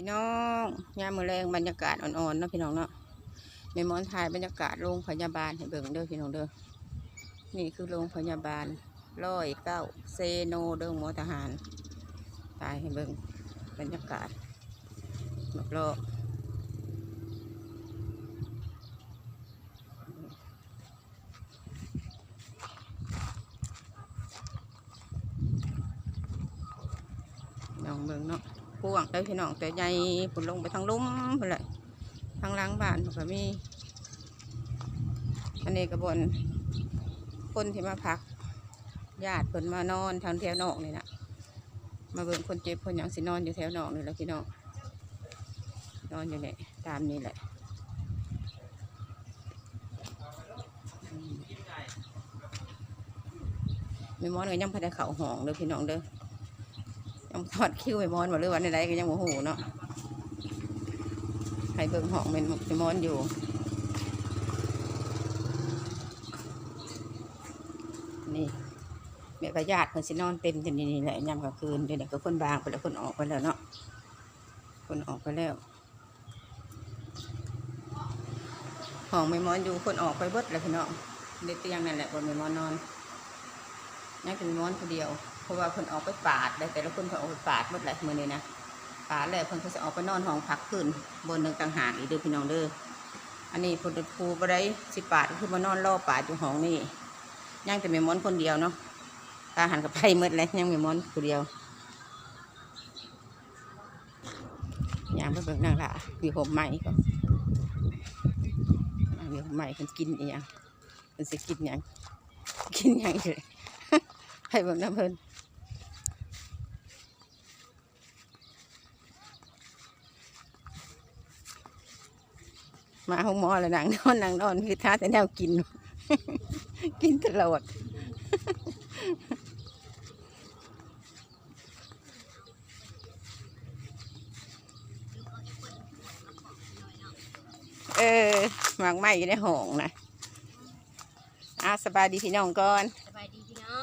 พี่น้องยามมือแรงบรรยากาศอ่อนๆเนาะพี่น้องเนาะแม่หมอนถ่ายบรรยากาศโรงพยาบาลให้เบิ่งเด้อพี่น้องเด้อนี่คือโรงพยาบาลร้อยเก้าเซโนเด้อหมอทหารตายให้เบิ่งบรรยากาศรอบๆน้องเบิ่งเนาะ พวงได้พี่น้องแต่ใหญ่ผลลงไปทางลุ่มไปเลยทางล้างบ้านก็มีอันนี้กระบนคนที่มาพักญาติเพิ่นมานอนทางแถวนอกนี่นะมาเบิ่งคนเจ็บคนยังสินอนอยู่แถวนอกนี่แหละพี่น้องนอนอยู่เนี่ยตามนี้แหละมแม่มอนก็ยังพอได้เข่าห้องเลยพี่น้องเด้อ ยังทอดคิ้วไปมอนมาหรือวันใดๆก็ยังโมโหเนาะให้เบิ่งห้องเป็นไปมอนอยู่นี่แม่ประญาติเพิ่นสินอนเต็มที่นี่แหละยามกลางคืนเดี๋ยวก็คนบางไปแล้วคนออกไปแล้วเนาะคนออกไปแล้วห้องไม่มอนอยู่คนออกไปเบิดแล้วพี่น้องในเตียงนั่นแหละบนไม่มอนนอนยังเป็นมอนคนเดียว ราะว่าเพิ่นออกไปปาดได้แต่ละคนเพิ่นออกไปปาดหมดเลยมื้อนี้นะปาดแล้วเพิ่นก็จะออกไปนอนห้องพักคืนบนหนึ่งต่างหากอีกเด้อพี่น้องเด้ออันนี้เพิ่นครูบ่ได้สิปาดก็คือมานอนรอปาดอยู่ห้องนี่ยังแต่แม่มอนคนเดียวเนาะตาหันกับไปหมดเลยยังแม่มอนคนเดียวย่างไปเบิ่งนางละอยู่ห่มใหม่ก็อยู่ห่มใหม่เพิ่นกินอีหยังเพิ่นสิกินหยังกินหยังอยู่เลยให้เบิ่งน้ำเพิ่น มาห้องหมอแล้วนางนอนนางนอนคือท้าแต่แนวกิน กินตลอดเออหมากไหม้อยู่ในห้องนะอะสบายดีพี่น้องก่อนสบายดีพี่น้อ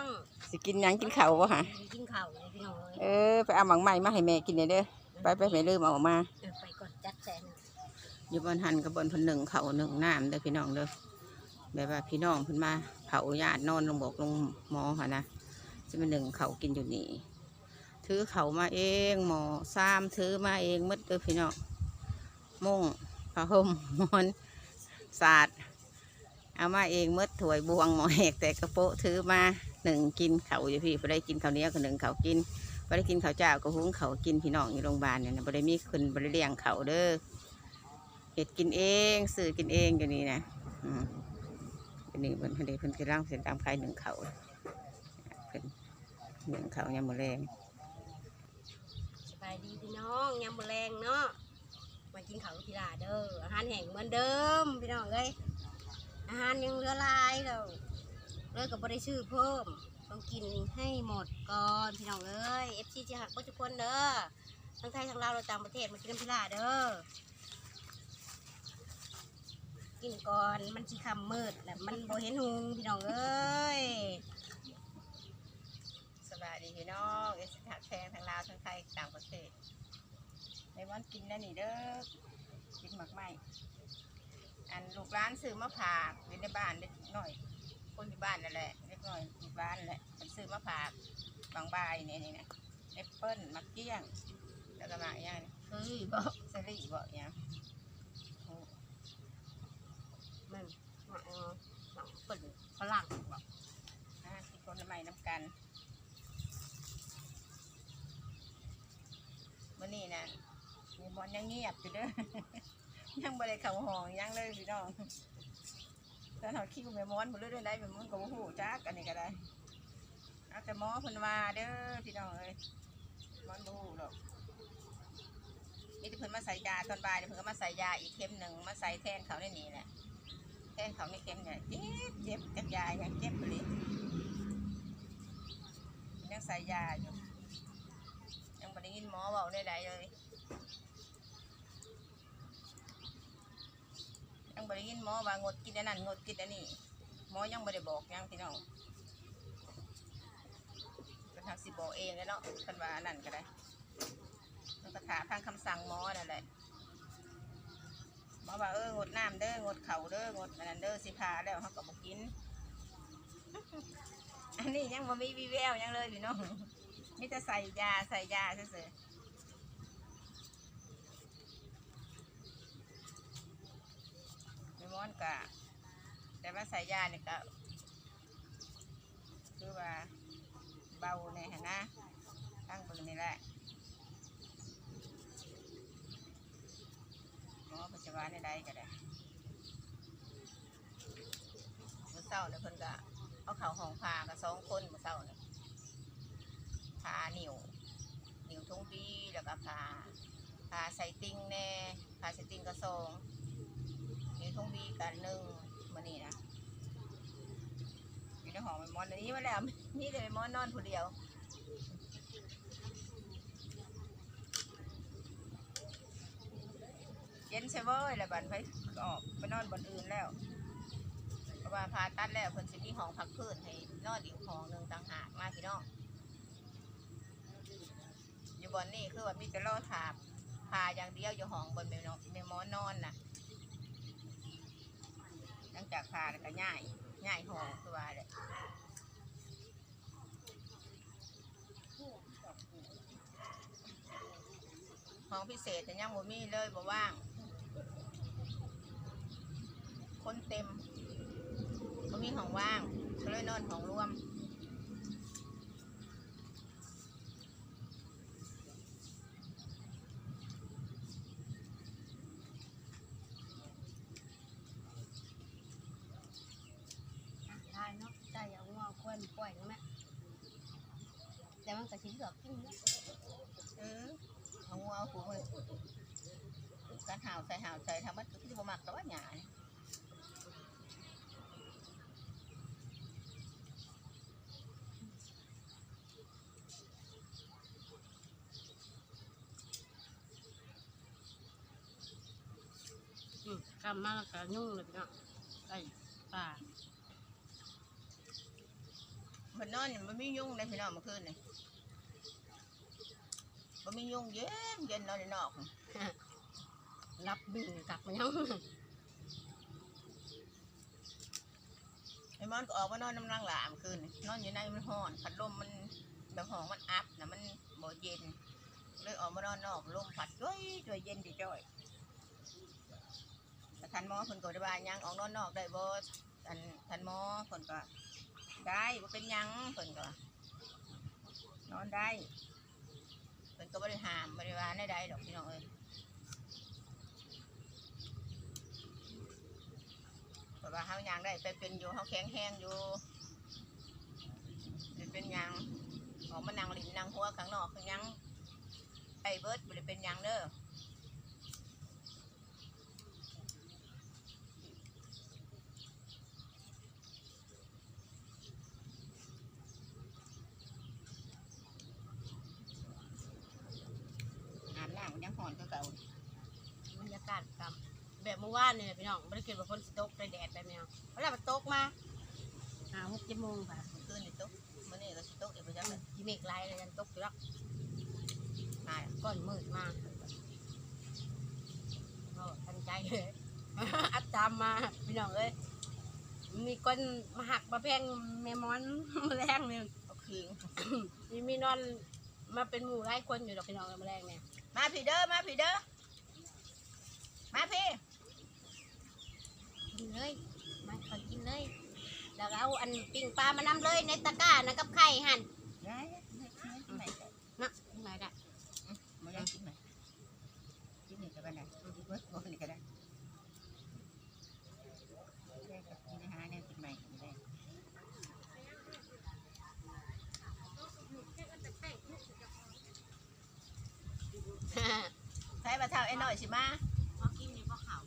งสิกินหยังกินข้าวบ่ฮะกินข้าวเลยพี่น้องเลยเออไปเอาหมากไหม้มาให้แม่กินเลยเด้อไปไปแม่ลืมเอาออกมาเออไปก่อนจัดแจง อยู่บนหันกับบนพนหนึ่งเขาหนึ่งน้ำเด้อพี่น้องเด้อแบบว่าพี่น้องเพิ่นมาเผาญาตินอนลงบอกลงหมอค่ะนะจะเป็นหนึ่งเขากินอยู่นี่ถือเขามาเองหมอซ้ำถือมาเองหมดเด้อพี่น้องมุ่งผ้าห่มมอนศาสตร์เอามาเองหมดถวยบวงหมอแหกแต่กระโปะถือมาหนึ่งกินเขาอยู่พี่ไ่ได้กินเขาเนี้ยก็หนึ่งเขากินไ่ได้กินเขาเจ้าก็หุงเขากินพี่น้องอยู่โรงพยาบาลเนี่ยนะไ่ได้มีคนไ่ได้เลี้ยงเขาเด้อ เห็ดกินเองสื่อกินเองอยู่นี่นะอืมอันนี้เพิ่นเพิ่นเดเพิ่นกำลังเสร็จตามใครหนึ่งเขาเพิ่นหนึ่งเขายามมือแรงสบายดีพี่น้องยำมะแรงเนาะมากินข้าวทีลาเด้ออาหารแห้งเหมือนเดิมพี่น้องเลยอาหารยังเหลือหลายเราเลยกับบริชื่อเพิ่มต้องกินให้หมดก่อนพี่น้องเอ้ยเอฟซีจะหักทุกคนเด้อทั้งไทยทั้งลาวเราต่างประเทศมากินน้ำพิลาเด้อ กินก่อนมันชีคำมืดแหละมันโบเห็นหุงพี่น้องเอ้ยสบายดีพี่น้องเอสิถักแพงทั้งลาวทั้งไทยต่างประเทศในวันกินแล้วนี่เด้อกินหมักไหมอันลูกร้านซื้อมาผากไว้ในบ้านเล็กหน่อย คนที่บ้านนั่นแหละเล็กหน่อยลูกร้านแหละมันซื้อมาผากบางใบายเนี่ยนี่นะแอปเปิ้ลมะเกี้ยงแล้วก็หมากย่างเฮ้ยบอกสลีบอกอย่าง มันหนังหนังเปิดฝรั่งแบอกอ่าที่คนละไม้น้ำกันวันนี้นะมีบอลยังเงียบอยู่เด้อ ยังบ่ได้เขาห้องยังเลยพี่น้องตอนเขาคิวแม่มอนบ่รู้ได้ไดแม่มอนก็บ่ฮู้จักอันนี้ก็ได้เอาแต่หมอเพิ่นว่าเด้อพี่น้องเอ้ยมอนบูหรอกนี่ที่เพิ่นมาใส่ยาตอนบ่ายนี่เพิ่นก็มาใส่ยาอีกเข็มหนึ่งมาใส่แทนเขาในนี่แหละ แทงเขาในเข็มเนี่ยเจ็บเจ็บจากยายังเจ็บเลยยังใส่ยาอยู่ยังไม่ได้ยินหมอบอกได้เลยยังไม่ได้ยินหมอว่างดกินอันนั้นงดกินอันนี้หมอยังไม่ได้บอกยังพี่น้องเป็นทางสิบอกเองเลยเนาะเป็นว่าอันนั้นก็ได้มันก็ถามทางคำสั่งหมอนั่นแหละ มอว่าเอองดน้ำเด้องดเข่าเด้องดอันนั้นเด้อสิพาแล้วเขาก็บอกกิน อันนี้ยังบ่มีวีแววยังเลยพี่น้องมีแต่ใส่ยาใส่ยาเฉยๆไม่ม้อนกะแต่ว่าใส่ยาเนี่ยก็คือว่าเบาในหันนะตั้งเบิ่งนี่แหละ หมอปัจจุบันในใดก็ได้มือเศร้าเนี่ยเพิ่นก็เอาเข่าห้องพากับสองคนมือเศร้าเนี่ยพานิ้วนิ้วทุ่งปีแล้วก็พาพาใส่ติงแน่พาใส่ติงก็สองนิ้วทุ่งปีกันหนึ่งมื้อนี้นะอยู่ในห้องไม่มอนอันนี้มาแล้วมีแต่ไม่มอนนอนผู้เดียว เย็ นใช่เว้ยแล้วบันไปออกไปนอนบนอื่นแล้วเพราะว่าพาตัดแล้วเพิ่นสิมีห้องพักพื้นให้นอนอีกห้องหนึ่งต่างหากมาพี่น้องอยู่บนนี่คือว่ามีแต่รอถาบพาอย่างเดียวอยู่ห้องบนเมนเมมอนนอนน่ะหลังจากพาแล้วก็ย่ายย่ายห้องคือว่าเลยห้องพิเศษแต่ยังบ่มีเลยบ่ว่าง คนเต็มก็มีห้องว่างก็เลยนอนห้องรวมได้เนาะได้อย่างงัวควรปล่อยนะแม่แต่มันก็ชิ้นเหลือกินเนาะเออเอางัวเอาผูมือการห่าวใส่ห่าวใส่ทำมันก็คือบ่มักแต่ว่าหยาเนี่ย อื มกำมากก็ยุ่งเลยพี่น้องไก่ป่ามันนอนนี่มันไม่ยุ่งเลยพี่น้องเมื่อคืนนี่มันไม่ยุ่งเย็นเย็นนอนในนอกรับบินกลับมายังไอ้มอนก็ออกมานอนน้ำรังหลามคืนนี่นอนอยู่ในมันห้อนพัดลมมันแบบห้องมันอัพนะมันบ่เย็น เลยออกมานอนนอกลมพัดจ้อยจ้อยเย็นจ้อย ๆแต่ทันหมอเพิ่นก็ได้ว่าหยังออกนอนนอกได้บ่ทันทันหมอเพิ่นก็ได้บ่เป็นหยังเพิ่นก็ว่านอนได้เพิ่นก็บ่ได้ห้ามบ่ได้ว่าได้ดอกพี่น้องเอ้ยเพราะว่าเฮายังได้ไปเป็นอยู่เฮาแข็งแรงอยู่เป็นยังออกมานั่งลิ้นนั่งหัวข้างนอกคือยังไอ้เบิร์ดบริเป็นยังเด้ออาบน้ำมันยังหอน คือเก่าบรรยากาศกำแบบเมื่อวานเนี่ยพี่น้องไม่ได้คิดว่าฝนสิตกได้แดดแบบนี้เวลามันตกมาหาหกเจ็ดโมงค่ะเมื่อคืนนี่ตกมื่อนี้เราสิตกเดี๋ยวไปจังเลยยีเมกไลเลยยันตกอยู่แล้วมาก้อนมืดมากก็ทันใจเลยอัดตามมาพี่น้องเอ้ยมีคนมาหักมาแพงแมมอนมาแรงหนึ่งเอคืนมีมีนอนมาเป็นหมู่ไล่คนอยู่ดอกพี่น้องมาแรงเนี่ย มาพี่เด้อมาพี่เด้อมาพี่กินเลยมาขอกินเลย แล้วก็เอาอันปิ้งปลามานำเลยในตะกร้านะกับไข่หั่นได้ไม่ไม่ไม่นะกินไหนได้มายังกินไหมกินนี่ก็ได้เบิร์ดบอกนี่ก็ได้ได้กับกินอาหารเนี่ยกินใหม่ก็ได้ ใช้ปลาเท่า ไอ้หน่อยสิมาพอกินนี่พอข่าว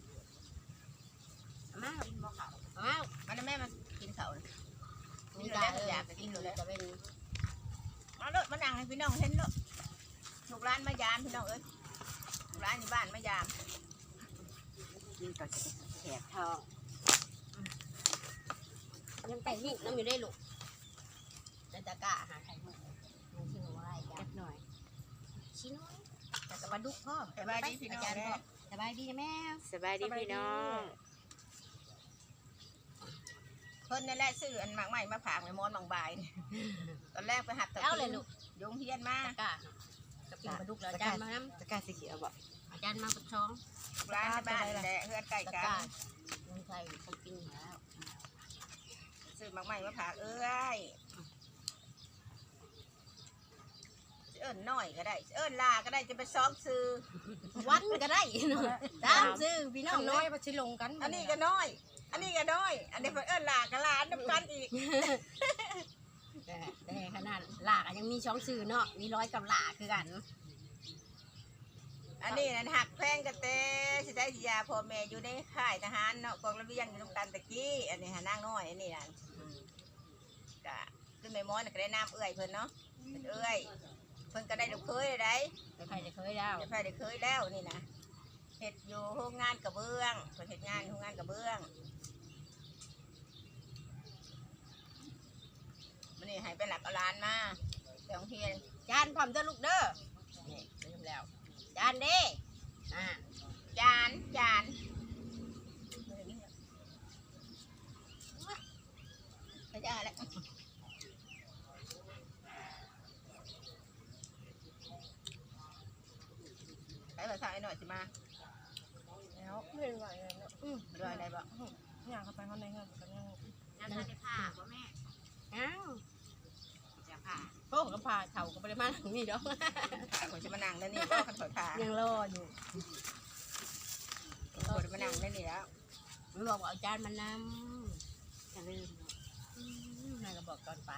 มากินพอข่าวมามันแม่มากินเขาวมีตาเอออยากกินอยู่แล้วจะเป็นมาเลยมานั่งให้พี่น้องเห็นเลยลูกร้านมายามพี่น้องเอ้ยลูกร้านอยู่บ้านมายามนี่ก็แขกทองยังแต่งลูกน้ำอยู่ได้ลูกในตะกร้าหาไข่มุกมันชื่อว่าอะไรจักหน่อยชิ้นน้อย แต่ก็ ปลา ดุกพ่อสบายดีพี่น้องาจารย์แม่พ่สบายดีแม่สบายดีพี่น้องเพิ่นนั่นแหละซื้ออันหมากใหม่มาผากในมอนบางบายนี่ตอนแรกไปหัดตะเอาเลยลูกยงเฮียนมาตะกร้ากับปิ้งปลาดุกแล้วอาจารย์มาน้ตะกร้าสีเขียวบ่ำอาจารย์มากับช้องร้านในบ้านแหละเฮือนใกล้ตะกักร้านลงใส่เขากินแล้วซื้อหมากใหม่มาผากเอ้ย เอิ้นน้อยก็ได้เอิ้นลาก็ได้จะไปซ้อมซื้อวันก็ได้เนาะตามซื้อพี่น้องน้น้ออยยมาชิลงกันอันนี้ก็น้อย อันนี้ก็น้อย อันนี้เพิ่นเอิ้นลาก็หลานน้ำกันอีกแต่แต่ขนาดหลากอะยังมีช้องซื้อเนาะมีร้อยกับหลากคือกัน อันนี้นั่นหักแพงกระเตสิได้สิยาพ่อแม่อยู่ในค่ายทหารเนาะกองระเบียงอยู่ตรงกันตะกี้อันนี้หานางน้อยอันนี้นั่นอืมก็คือแม่ม้อนน่ะก็ได้น้ำเอื้อยเพิ่นเนาะเป็นเอื้อย เพิ่นก็ได้ลูกเคยได้ไปใครจะเคยแล้วได้ไผได้เคยแล้วนี่นะเฮ็ดอยู่โรงงานกระเบื้องเพิ่นเฮ็ดงานโรงงานกระเบื้องมันนี่ให้ไปหลักเอาหลานมาไปโรงเรียนจานพร้อมเด้อลูกเด้อนี่เริ่มแล้วจานเด้อ่าจานจานไปจ้าแล้ว ไปภาษาไอ้หน่อยสิมาแล้วไม่ไหวแล้วอืมรอยอะไรบ่อยากเข้าไปข้างในเงินกันยังจานทานได้ผ้าบ่แม่อ้าวจะผ่าโอ้ก็ผ้าเข่าก็บ่ได้มาถึงนี่ดอกผมจะมานั่งแล้วนี่ก็ขันถอยผ่ายังรออยู่ผมจะมานั่งแล้วนี่แล้วมันบอกว่าเอาจานมานำจะลืมนาะอืมนายก็บอกตอนไป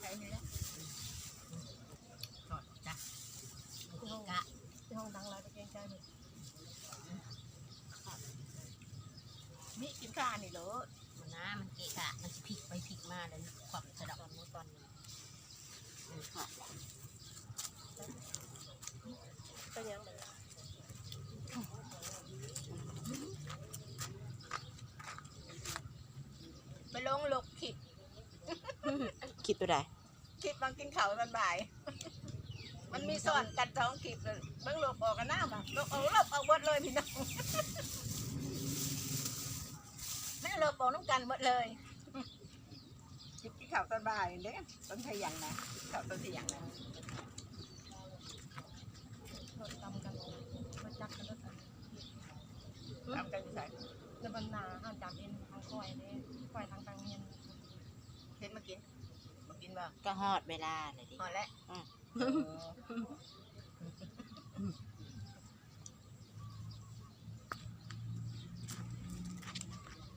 ใช่นี่แหละ ก่อนจ้ะ กะที่ห้องดังไรไปเกรงใจหนึ่งนี่กินข้าวนี่เหรอมันนะมันเกะกะมันสิพลิกไปพลิกมาเลยความสะดอกตอนนี้ตอนนี้มันขอบก็ยังเหมือนไปลงหลกขิด คิดตัวใดขิดบางกินข้าวมันบ่าย มันมีซ่อนกันท้องขิดเลยเบิ่งหลบออกกันหน้าบ่หลบเอาหลบเอาหมดเลยพี่น้องไม่หลบออกน้ำกันหมดเลยกินข้าวตอนบ่ายเด้ต้นไทยยังนะกินข้าวต้นไทยยังนะรถตำกันรถจักกันรถทำกันอยู่ใส่ในบรรณาห้ามจำเอ็นทางคอยเลยคอยทางกลางเงินเห็นมากินมากินบ่ก็ฮอดเวลาเลยดิหอแล้ว อืม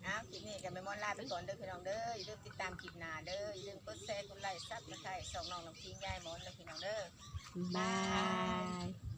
เอาคลิปนี้กันไปมอนลาไปก่อนเด้อพี่น้องเด้ออย่าลืมติดตามคลิปหน้าเด้ออย่าลืมกดแชร์กดไลค์ซับสไครต์ส่องน้องน้ำพิงยายหมอนเด้อพี่น้องเด้อ บาย